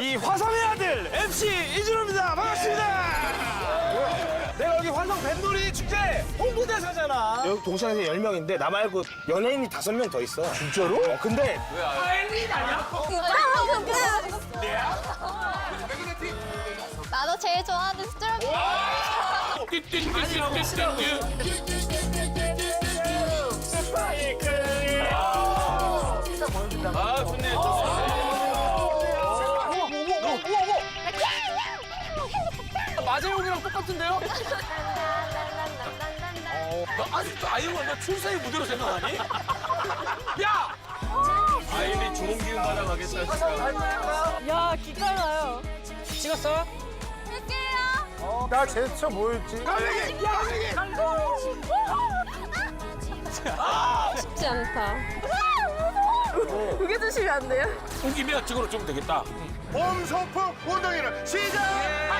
이 화성의 아들 MC 이준호입니다. 반갑습니다. 내가 여기 화성 뱃놀이 축제 홍보대사잖아. 여기 동창에서 10명인데 나 말고 연예인이 5명 더 있어. 진짜로? 어, 근데 나도 제일 좋아하는 스트로베리. 아 마재용이랑 똑같은데요? 너 아직도 아이유가 너 출세의 무대로 생각하니? 야! 아이리 좋은 기운 받아가겠다. 야, 기깔나요. 찍었어? 할게요. 나 제스처 뭐였지? 쉽지 않다. 그게 드시면 안 돼요? 온 김에 찍으러 좀 되겠다. 봄 소풍 운동회를 시작!